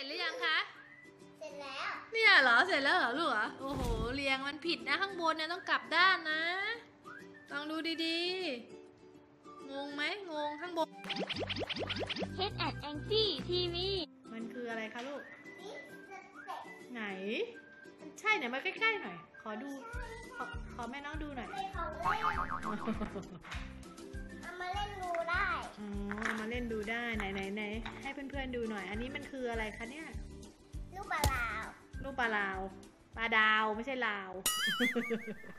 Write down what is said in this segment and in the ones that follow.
ร็จหรือยังคะ เสร็จแล้ว เนี่ยเหรอ เสร็จแล้วเหรอลูกเหรอ โอ้โห เรียงมันผิดนะข้างบนเนี่ยต้องกลับด้านนะ ลองดูดีๆ งงไหมงงข้างบนเฮดแอนแองจี้ทีวีมันคืออะไรคะลูก นี่สเต็ปไหนมันใช่เนี่ยมาใกล้ๆหน่อย ขอดู ขอขอแม่น้องดูหน่อย เป็นของเล่นเอามาเล่นดูได้ อ๋อเอามาเล่นดูได้ไหนไหนไหนให้เพื่อนๆดูหน่อย อันนี้มันคืออะไรคะเนี่ย ลูกปลาลาวลูกปลาลาวปลาดาวไม่ใช่ลาว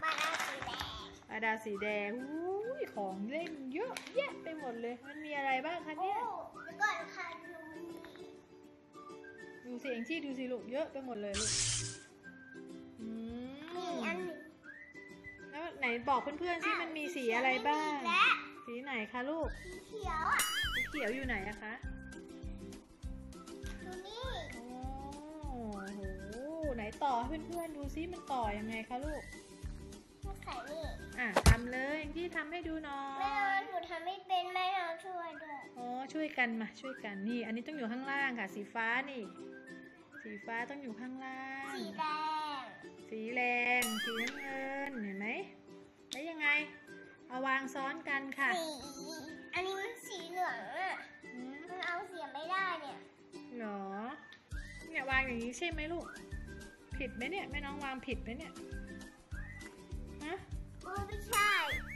ปลาลาวสีแดงปลาดาวสีแดงอุ้ยของเล่นเยอะแยะไปหมดเลย มันมีอะไรบ้างคะโอ้เนี่ยเดี๋ยวก่อนค่ะหนูมีดูสิเองที่ดูสิลูกเยอะไปหมดเลยลูกอืมีมอันหนึ่งแล้วไหนบอกเพื่อนๆสิมันมีสีอะไรบ้าง และสีไหน คะลูก สีเขียวอะสีเขียวอยู่ไหนอะคะดูนี่โอ้โห ไหนต่อให้เพื่อนๆดูซิมันต่อยังไงคะลูก มาใส่นี่อะทำเลยเองที่ทำให้ดูหน่อแม่นอนยหนูทำไม่เป็นแม่นอนช่วยด้วยอ๋อช่วยกันมาช่วยกันนี่ อันนี้ต้องอยู่ข้างล่างค่ะ สีฟ้านี่ สีฟ้าต้องอยู่ข้างล่าง สีแดง สีแรงสีน้ำเงินเห็นไหมาวางซ้อนกันค่ะ สีอันนี้มันสีเหลืองอะอืมมันเอาเสียไม่ได้เนี่ยเหรอ เนี่ยวางอย่างนี้ใช่ไหมลูก ผิดไหมเนี่ยแม่น้องวางผิดไหมเนี่ยฮะโอ้ไม่ใช่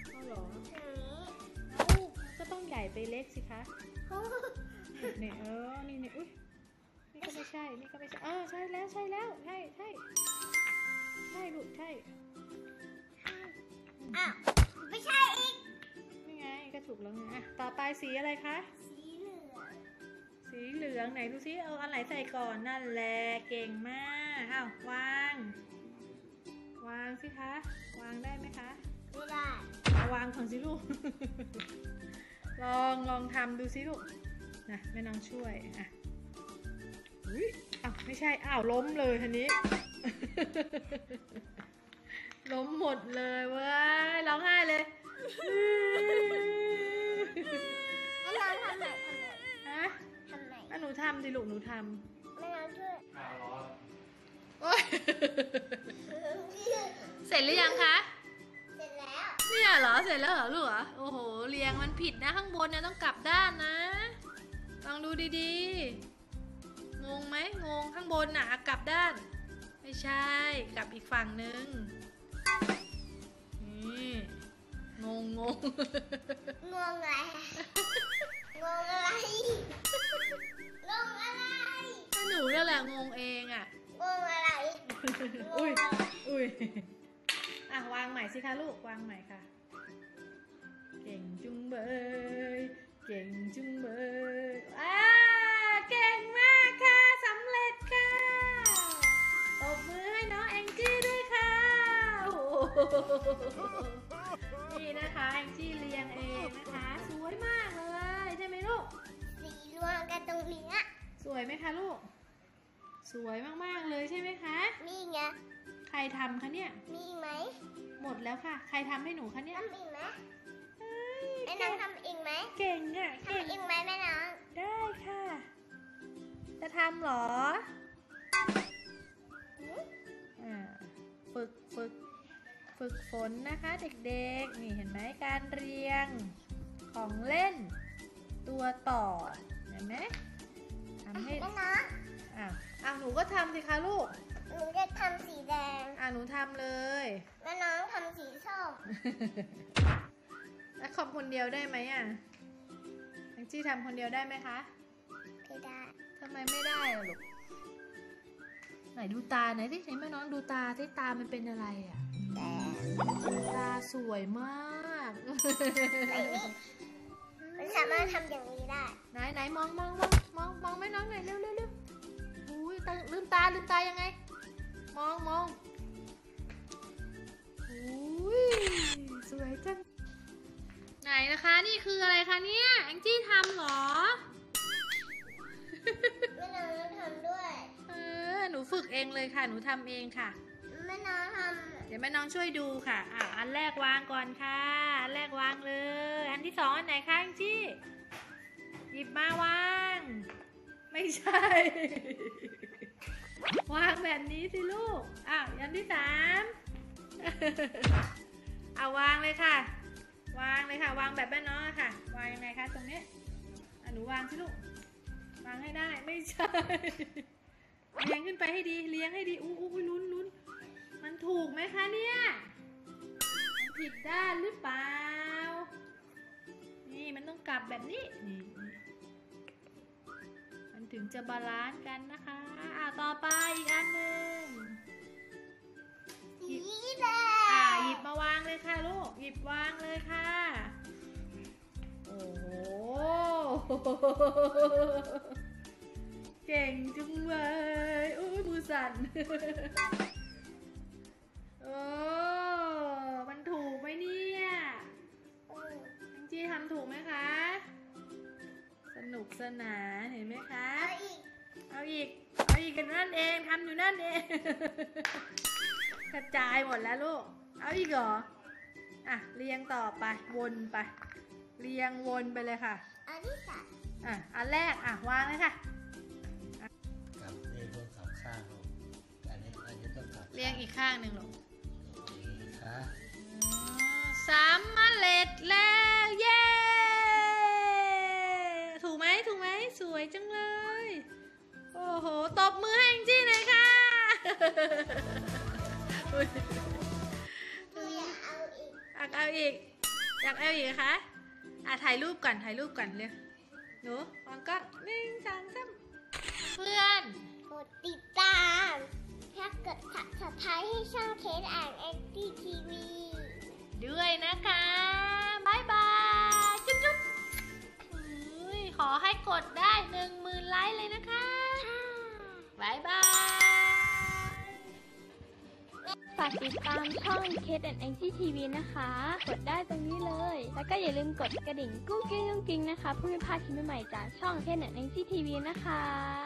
เอาเหรออย่างนี้เอ้าก็ต้องใหญ่ไปเล็กสิคะโอ้นี่เออนี่นี่อุ้ยนี่ก็ไม่ใช่นี่ก็ไม่ใช่เออใช่แล้วใช่แล้วใช่ใช่ใช่ลูกใช่ อ้าว กแล้วไงอะต่อไปสีอะไรคะ สีเหลือง สีเหลืองไหนดูซิเอาอันไหนใส่ก่อนนั่นแหละเก่งมากอ้าววาง วางสิคะ วางได้ไหมคะไม่ได้เอาวางก่อนสิลูก ลองลองทำดูสิลูกนะแม่น้องช่วยอะอุ้ยอ้าวไม่ใช่อ้าวล้มเลยทีนี้ล้มหมดเลยเว้ยร้องไห้เลย แม่นอนทำไหนทำไหนฮะทำไหนอะหนูทำสิลูกหนูทแม่นอนช่วยำโอ๊ยเสร็จหรือยังคะ เสร็จแล้วเนี่ยเหรอ เสร็จแล้วเหรอลูกเหรอ โอ้โห เรียงมันผิดนะข้างบนเนี่ยต้องกลับด้านนะ ลองดูดีๆ งงไหมงงข้างบนน่ะกลับด้าน ไม่ใช่ กลับอีกฝั่งนึง งงงงงงอะไรงงอะไรงงอะไรถ้าหนูนั่นแหละงงเองอะงงอะไรอุ้ยอุ้ยอะวางใหม่สิคะลูกวางใหม่ค่ะ เก่งจุงเบยเก่งจุงเบยอ่าเก่งมากค่ะสำเร็จค่ะตบมือให้น้องแองจี้ด้วยค่ะ ไหมคะลูก สวยมากๆเลยใช่ไหมคะ มีไงใครทำคะเนี่ย มีอีกไหมหมดแล้วค่ะ ใครทำให้หนูคะเนี่ยทำอีกไหมเอ้ยแม่น้องทำอีกไหมเก่งอะเก่งทำอีกไหมแม่น้องได้ค่ะ จะทำเหรอหืออ่าฝึกฝึกฝึกฝนนะคะเด็กๆ นี่เห็นไหมการเรียงของเล่น ตัวต่อ เห็นไหม ทำให้แม่น้องอะอะหนูก็ทำสิคะลูก หนูจะทำสีแดง อะหนูทำเลยแม่น้องทำสีส้มแล้วขอบคนเดียวได้ไหมอะแองจี้ทำคนเดียวได้ไหมคะ ไม่ได้ทำไมไม่ได้อะลูก ไหนดูตาไหนอยสิไหนแม่น้องดูตาที่ตามันเป็นอะไรอะแต่ตาสวยมากไหนนี่มันสามารถทำอย่างนี้ได้ ไหนไหนมองมองมอง มองมองแม่น้องหน่อยเร็วเร็วเร็วอุ้ยตาลืมตาลืมตายังไง มองมองอุ้ยสวยจังไหนนะคะนี่คืออะไรคะเนี่ยแองจี้ทำเหรอแม่น้องทำด้วย เออหนูฝึกเองเลยค่ะหนูทำเองค่ะแม่น้องทเดี๋ยวแม่น้องช่วยดูค่ะอ่าอันแรกวางก่อนค่ะ อันแรกวางเลย อันที่สองอันไหนคะแองจี้ หยิบมาวาง ไม่ใช่ วางแบบนี้สิลูก อ้าวยันที่สามเอาวางเลยค่ะ วางเลยค่ะ วางแบบแม่น้องอะค่ะ วางยังไงคะตรงนี้หนูวางสิลูก วางให้ได้ ไม่ใช่เลี้ยงขึ้นไปให้ดี เลี้ยงให้ดี อู้อู้ลุ้นลุ้นมันถูกไหมคะเนี่ย ผิดด้านหรือเปล่า นี่มันต้องกลับแบบนี้ นี่น ถึงจะบาลานซ์กันนะคะอ่าต่อไปอีกอันหนึ่งสีแดอ่างหยิบมาวางเลยค่ะลูก หยิบวางเลยค่ะ โอ้โห เก่งจุงเลยอุ้ยมือสั่นโอ้มันถูกไหมเนี่ยอืมแองจี้ทำถูกไหมคะส นุกสนานเห็นไหมคะ เอาอีก เอาอีก เอาอีกกันนั่นเองทำอยู่นั่นเอง กระจายหมดแล้วลูก เอาอีกเหรอ อะเรียงต่อไปวนไป เรียงวนไปเลยค่ะ อันที่สามอะอันแรกอะวางเลยค่ะ กับเรียงต้องขับข้างลูกอันนี้อันนี้ต้องขับเรียงอีกข้างหนึ่งลูก นี่ค่ะ วยจังเลย โอ้โห ตบมือให้แองจี้เลยค่ะอยหนูอยากเอาอีกอยากเอาอีก อยากเอาอีกคะอะถ่ายรูปก่อนถ่ายรูปก่อนเร็วหนูวางก็หนึ่งสองสามเพื่อนกดติดตาม ถ้าเกิดสับสไครให้ช่องเคสอ่านแอนตี้ทีวีด้วยนะคะ กดได้หนึ่งหมื่นไลค์เลยนะคะบายบาย ฝากติดตามช่อง Kate and Angie TV นะคะ กดได้ตรงนี้เลย แล้วก็อย่าลืมกดกระดิ่งกุ้งกิ้งกุ้งกิ้งนะคะเพื่อไม่พลาดคลิปใหม่ๆจากช่อง Kate and Angie TV นะคะ